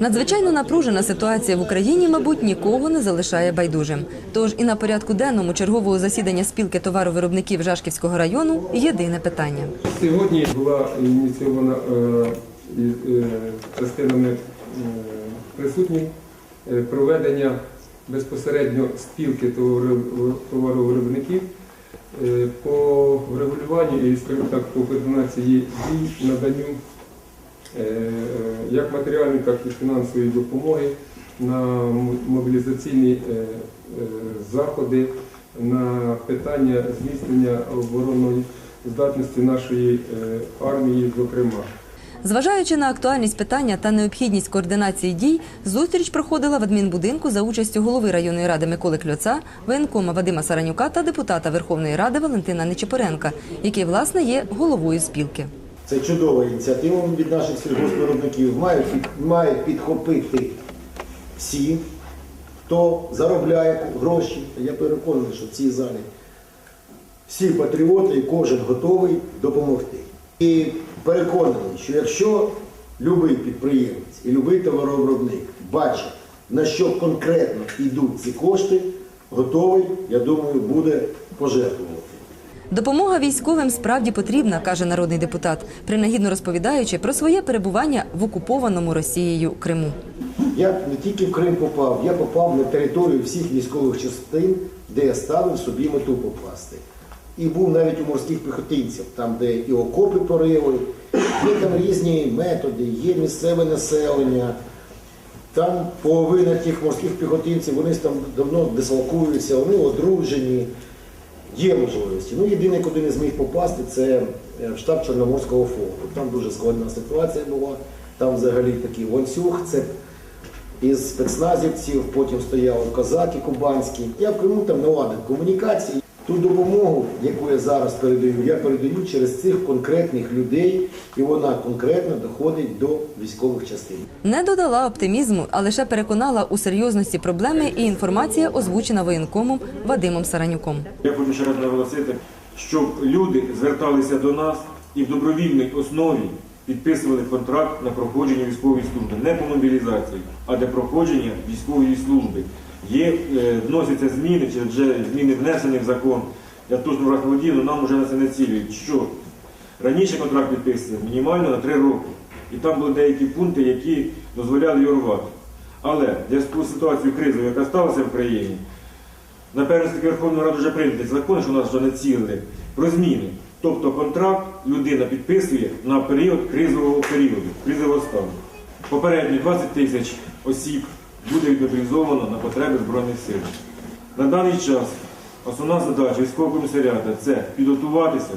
Надзвичайно напружена ситуація в Україні, мабуть, нікого не залишає байдужим. Тож і на порядку денному чергового засідання спілки товаровиробників Жашківського району єдине питання. Сьогодні була ініційована е, е, частинами е, присутніх проведення безпосередньо спілки товаро- товаровиробників по врегулюванню і, скажімо так, по координації дій наданню е, як матеріальної, так і фінансової допомоги на мобілізаційні е, е, заходи, на питання зміцнення оборонної здатності нашої е, армії, зокрема. Зважаючи на актуальність питання та необхідність координації дій, зустріч проходила в адмінбудинку за участю голови районної ради Миколи Кльоца, воєнкома Вадима Саранюка та депутата Верховної Ради Валентина Нечепоренка, який власне є головою спілки. Це чудова ініціатива від наших сільгоспвиробників. Мають, мають підхопити всі, хто заробляє гроші. Я переконаний, що в цій залі всі патріоти і кожен готовий допомогти. І переконаний, що якщо будь-який підприємець і будь-який товаровиробник бачить, на що конкретно йдуть ці кошти, готовий, я думаю, буде пожертвувати. Допомога військовим справді потрібна, каже народний депутат, принагідно розповідаючи про своє перебування в окупованому Росією Криму. Я не тільки в Крим попав, я попав на територію всіх військових частин, де я ставив собі мету попасти. І був навіть у морських піхотинців, там, де і окопи порили, є там різні методи, є місцеве населення. Там половина тих морських піхотинців, вони там давно дислокуються, вони одружені. Є можливості. Ну, єдине, куди не зміг попасти, це е, в штаб Чорноморського флоту. Там дуже складна ситуація була. Там взагалі такий ланцюг, це із спецназівців, потім стояли козаки кубанські. Я в Криму там наладив комунікації. Ту допомогу, яку я зараз передаю, я передаю через цих конкретних людей, і вона конкретно доходить до військових частин. Не додала оптимізму, а лише переконала у серйозності проблеми і інформація озвучена воєнкомом Вадимом Саранюком. Я хочу ще раз наголосити, щоб люди зверталися до нас і в добровільній основі підписували контракт на проходження військової служби, не по мобілізації, а для проходження військової служби. Є, е, вносяться зміни, чи вже зміни внесені в закон. Я точно але нам вже на це не цілюють. Що раніше контракт підписувався мінімально на 3 роки. І там були деякі пункти, які дозволяли його рвати. Але в зв'язку з яка сталася в країні, Напевно, таки Верховна Рада вже прийнятий закон, що у нас вже націлили про зміни. Тобто контракт людина підписує на період кризового періоду, кризового стану. Попередні 20 тисяч осіб буде відмобілізовано на потреби Збройних сил. На даний час основна задача військового комісаріату це підготуватися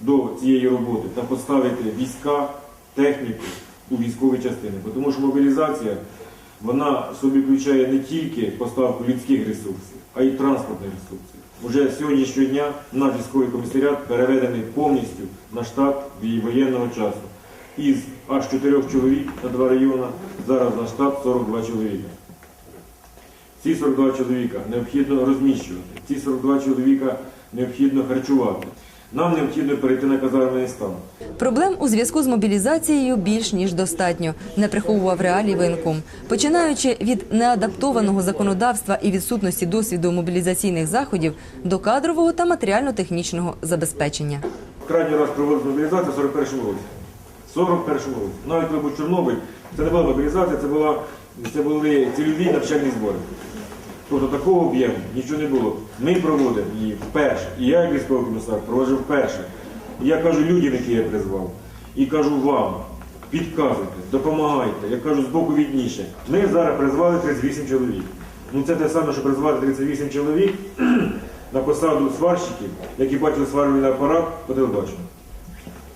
до цієї роботи та поставити війська, техніку у військові частини. Тому що мобілізація вона собі включає не тільки поставку людських ресурсів, а й транспортних ресурсів. Уже сьогоднішнього дня наш військовий комісаріат переведений повністю на штат воєнного часу. Із аж 4 чоловік на два райони, зараз на штат 42 чоловіка. Ці 42 чоловіка необхідно розміщувати, ці 42 чоловіка необхідно харчувати. Нам необхідно перейти на казарменний стан. Проблем у зв'язку з мобілізацією більш ніж достатньо, не приховував реалій воєнком. Починаючи від неадаптованого законодавства і відсутності досвіду мобілізаційних заходів до кадрового та матеріально-технічного забезпечення. Крайній раз проводили мобілізацію в 41-му році. 41-му році. Навіть коли був Чорнобиль, це не була мобілізація, це, була, це були цільові навчальні збори. Тобто такого об'єму нічого не було. Ми проводимо її вперше. І я, як військовий комісар, проводжу вперше. І я кажу людям, які я призвав, і кажу вам, підказуйте, допомагайте. Я кажу, збоку відніше. Ми зараз призвали 38 чоловік. Ну це те саме, що призвати 38 чоловік на посаду сварщиків, які бачили сварювальний апарат по телебаченню.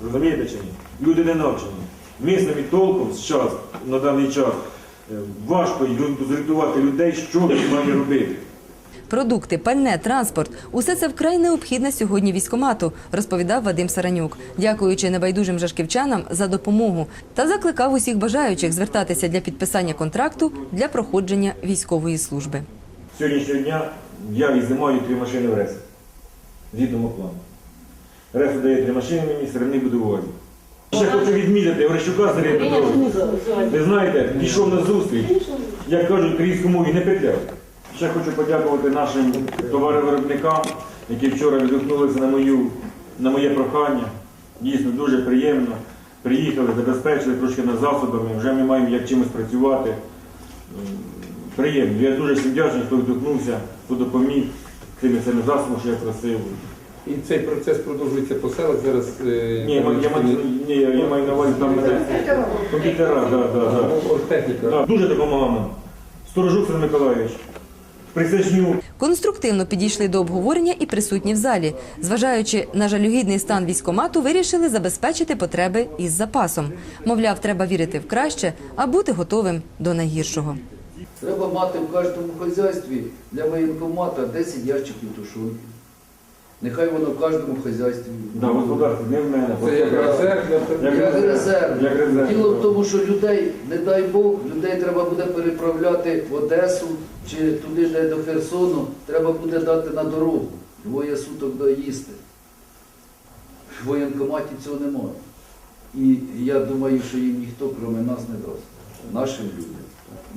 Розумієте чи ні? Люди не навчені. Ми самі толком з час, на даний час е, важко зорієнтувати людей, що мають робити. Продукти, пальне, транспорт усе це вкрай необхідне сьогодні військомату, розповідав Вадим Саранюк, дякуючи небайдужим жашківчанам за допомогу та закликав усіх бажаючих звертатися для підписання контракту для проходження військової служби. Сьогоднішнього дня я відзимаю три машини в РЕС. Згідно плану. Ресу дає три машини мені, середини буде у Азі. Ще хочу відмітити Орещука Сергія Петровича. Ви знаєте, пішов на зустріч, як кажуть, українською мові не петляв. Ще хочу подякувати нашим товаровиробникам, які вчора відгукнулися на, мою, на моє прохання. Дійсно дуже приємно. Приїхали, забезпечили трошки на засобами, вже ми маємо як чимось працювати. Приємно. Я дуже всім вдячний, хто відгукнувся, хто допоміг цими цими засобами, що я просив. І цей процес продовжується по селах зараз. е, Ні, я, маю- ні, я, я маю на увазі там комп'ютера, да, да, да. Оргтехніка. Да, дуже допомагав нам. Сторожук Сергій Миколаївич, Присяжнюк. Конструктивно підійшли до обговорення і присутні в залі. Зважаючи на жалюгідний стан військомату, вирішили забезпечити потреби із запасом. Мовляв, треба вірити в краще, а бути готовим до найгіршого. Треба мати в кожному хазяйстві для воєнкомата 10 ящиків тушонки. Нехай воно в кожному хазяйстві. Да, в господарстві не в мене. Це як резерв Як резерв. резерв. Як резерв. Діло в тому, що людей, не дай Бог, людей треба буде переправляти в Одесу чи туди, де до Херсону, треба буде дати на дорогу. Двоє суток доїсти. В воєнкоматі цього немає. І я думаю, що їм ніхто, крім нас, не дасть. Нашим людям.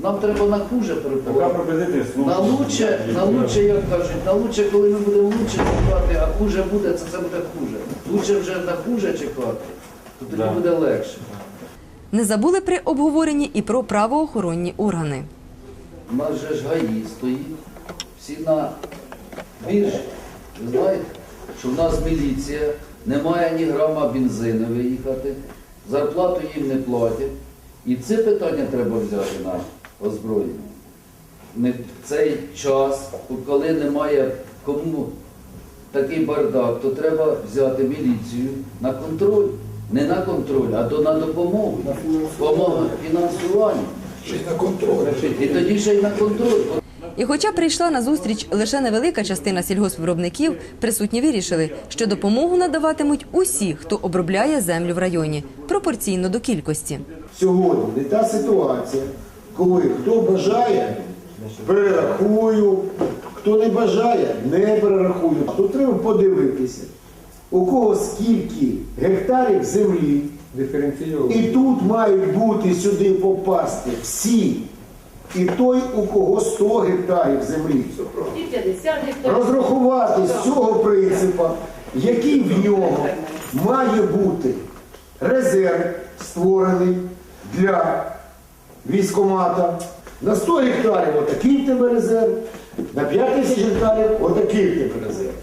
Нам треба на хуже пропозиція слухаю. На лучше, на лучше, як кажуть, на лучше, коли ми будемо лучше чекати, а хуже буде, це все буде хуже. Лучше вже на хуже чекати, то тоді Да. буде легше. Не забули при обговоренні і про правоохоронні органи. У нас же ж ГАІ стоїть, всі на біржі. Ви знаєте, що в нас міліція, немає ні грама бензину виїхати, зарплату їм не платять. І це питання треба взяти на озброєння. Не в цей час, коли немає кому такий бардак, то треба взяти міліцію на контроль. Не на контроль, а то на допомогу. Помога фінансування. І тоді ще й на контроль. І хоча прийшла на зустріч лише невелика частина сільгоспвиробників, присутні вирішили, що допомогу надаватимуть усі, хто обробляє землю в районі, пропорційно до кількості. Сьогодні не та ситуація, коли хто бажає, перерахую, хто не бажає, не перерахую. Тут треба подивитися, у кого скільки гектарів землі, і тут мають бути сюди попасти всі. І той, у кого 100 гектарів землі. І 50 гектарів. Розрахувати з цього принципу, який в нього має бути резерв створений для військомата. На 100 гектарів отакий в тебе резерв, на 5 тисяч гектарів отакий в тебе резерв.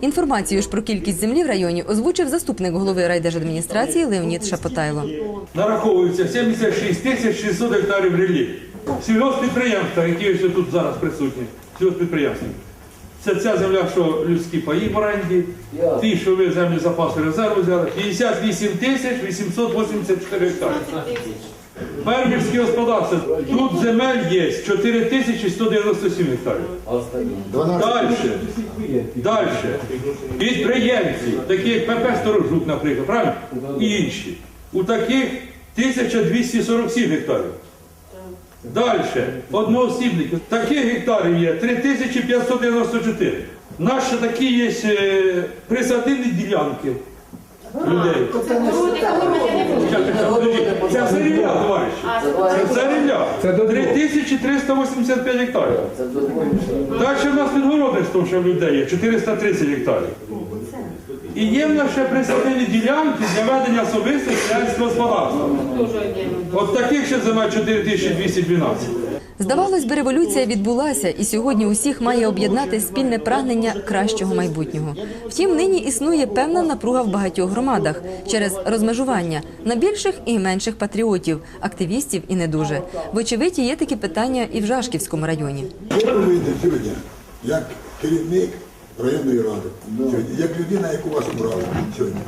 Інформацію ж про кількість землі в районі озвучив заступник голови райдержадміністрації Леонід Шапотайло. нараховується 76 тисяч 600 гектарів ріллі. Сільгоспідприємства, які ось тут зараз присутні, сільгоспідприємства. Це ця земля, що людські паї в оренді, ті, що ви землі запасу резерву взяли, 58 тисяч 884 гектари. Фермерські господарства. Тут земель є 4 тисячі 197 гектарів. А останні. 12 Далі. Далі. Підприємці, такі як ПП Сторожук, наприклад, правильно? І інші. У таких 1247 гектарів. Далі. Одноосібники. Таких гектарів є 3594. Наші такі є е, присадибні ділянки людей. Це все товариші. Це все рілля. Це до двох. 3385 гектарів. Далі в нас підгородництво ще в людей є 430 гектарів. І є в нас ще присадибні ділянки для ведення особистого селянського господарства. От таких ще земель 4212. Здавалось би, революція відбулася, і сьогодні усіх має об'єднати спільне прагнення кращого майбутнього. Втім, нині існує певна напруга в багатьох громадах через розмежування на більших і менших патріотів, активістів і не дуже. Вочевидь, є такі питання і в Жашківському районі. Ви як керівник районної ради, сьогодні, як людина, яку вас обрали сьогодні,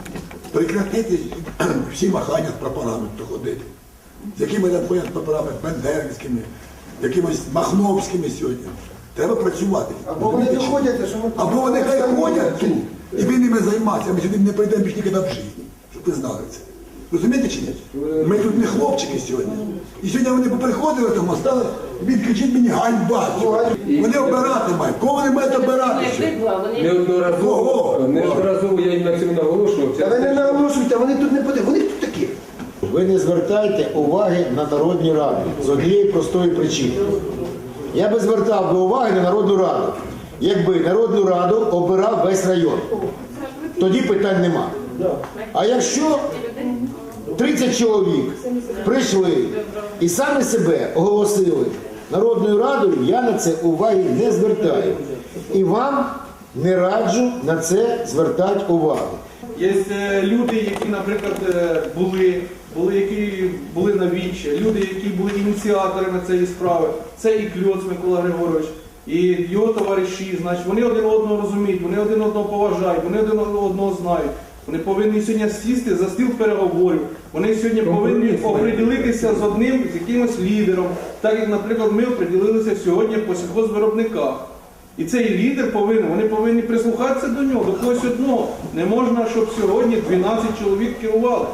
прекратити всі махання з прапорами ходити. З якими не ходять з прапорами бендерівськими, якимось махновськими сьогодні. Треба працювати. Або вони не ходять, що ми- Або вони хай ходять тут, і ви ними займатися, ми сюди не прийдемо більш ніколи в житті, щоб ви знали це. Розумієте чи ні? Ми тут не хлопчики сьогодні. І сьогодні вони поприходили там, а кричить мені ганьба. Вони обирати мають. Кого вони мають обирати? Вони Неодноразово, неодноразово я їм на цьому наголошував. Та ви не наголошуйте, вони тут не потрібні. Вони тут такі. Ви не звертайте уваги на народні ради з однієї простої причини. Я би звертав би уваги на народну раду, якби народну раду обирав весь район. Тоді питань нема. А якщо 30 чоловік прийшли і самі себе оголосили Народною радою, я на це уваги не звертаю. І вам не раджу на це звертати увагу. Є е, люди, які, наприклад, е, були, були, які були на вічі, люди, які були ініціаторами цієї справи. Це і Кльоц Микола Григорович, і його товариші, значить, вони один одного розуміють, вони один одного поважають, вони один одного знають. Вони повинні сьогодні сісти за стіл переговорів. Вони сьогодні повинні оприділитися з одним, з якимось лідером, так як, наприклад, ми оприділилися сьогодні по сільхозвиробниках. І цей лідер повинен, вони повинні прислухатися до нього, до когось одного. Не можна, щоб сьогодні 12 чоловік керували.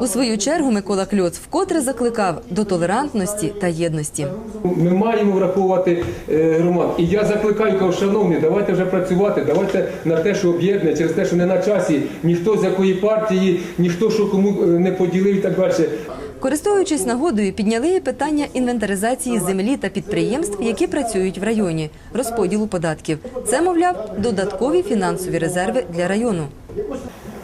У свою чергу Микола Кльоц вкотре закликав до толерантності та єдності. Ми маємо враховувати е, громад. І я закликаю, кажу, шановні, давайте вже працювати, давайте на те, що об'єднує, через те, що не на часі ніхто з якої партії, ніхто що кому е, не поділив і так далі. Користуючись нагодою, підняли і питання інвентаризації землі та підприємств, які працюють в районі, розподілу податків. Це, мовляв, додаткові фінансові резерви для району.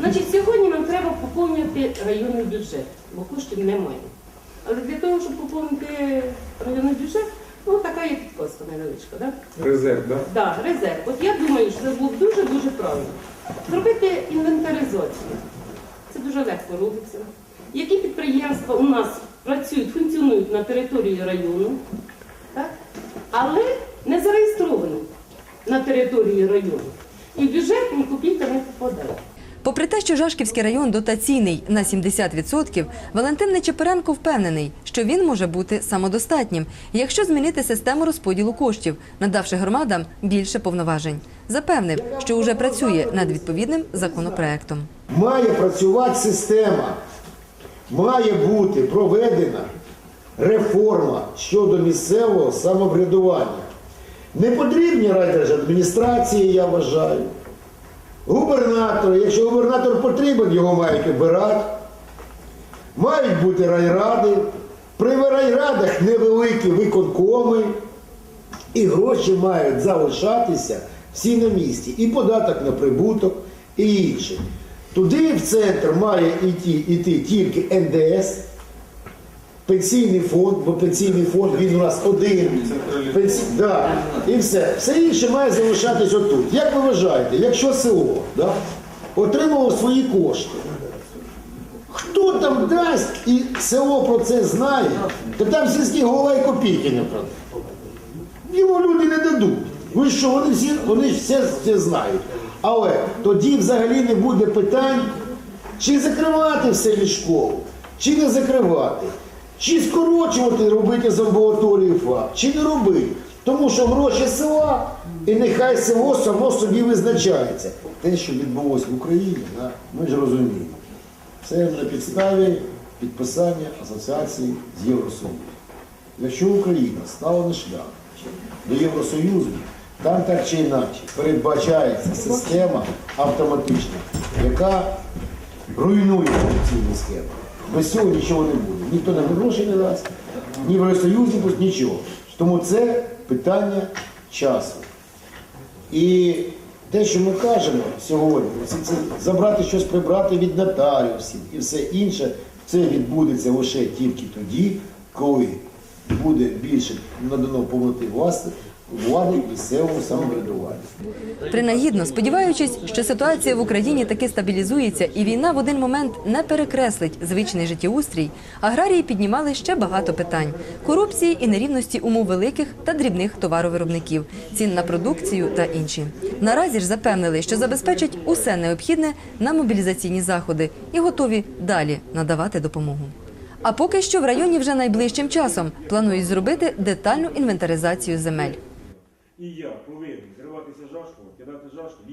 Значить, сьогодні нам треба поповнювати районний бюджет, бо коштів немає. Але для того, щоб поповнити районний бюджет, ну така є підказка невеличка, так? Резерв, так? Да, резерв. От я думаю, що це було б дуже-дуже правильно. Зробити інвентаризацію. Це дуже легко робиться. Які підприємства у нас працюють, функціонують на території району, так? але не зареєстровані на території району. І в бюджет ні копійка не попадає. Попри те, що Жашківський район дотаційний на 70%, Валентин Нечепоренко впевнений, що він може бути самодостатнім, якщо змінити систему розподілу коштів, надавши громадам більше повноважень. Запевнив, що вже працює над відповідним законопроектом. Має працювати система, має бути проведена реформа щодо місцевого самоврядування. Не потрібні райдержадміністрації, я вважаю. Губернатори, якщо губернатор потрібен, його мають обирати. Мають бути райради. При райрадах невеликі виконкоми. І гроші мають залишатися всі на місці. І податок на прибуток, і інше. Туди в центр має йти, йти тільки НДС, пенсійний фонд, бо пенсійний фонд він у нас один. Пенсі... Да. І все. Все інше має залишатись отут. Як ви вважаєте, якщо село да, отримало свої кошти, хто там дасть і село про це знає, то там сільський голова і копійки не продасть. Йому люди не дадуть. Ви що, вони всі вони все, все знають. Але тоді взагалі не буде питань, чи закривати в селі школу, чи не закривати, чи скорочувати, робити з амбулаторії ФАП, чи не робити. Тому що гроші села, і нехай село само собі визначається. Те, що відбулося в Україні, да, ми ж розуміємо. Це на підставі підписання асоціації з Євросоюзом. Якщо Україна стала на шлях до Євросоюзу, там так чи інакше передбачається система автоматична, яка руйнує корупційні схеми. Без цього нічого не буде. Ніхто нам гроші не дасть, ні в Євросоюзі, нічого. Тому це питання часу. І те, що ми кажемо сьогодні, це, забрати щось прибрати від нотаріусів і все інше, це відбудеться лише тільки тоді, коли буде більше надано повноти власти влади місцевому самоврядуванню. Принагідно, сподіваючись, що ситуація в Україні таки стабілізується і війна в один момент не перекреслить звичний життєустрій, аграрії піднімали ще багато питань: корупції і нерівності умов великих та дрібних товаровиробників, цін на продукцію та інші. Наразі ж запевнили, що забезпечать усе необхідне на мобілізаційні заходи і готові далі надавати допомогу. А поки що в районі вже найближчим часом планують зробити детальну інвентаризацію земель. І я повинен зриватися жашком, кидати жашку.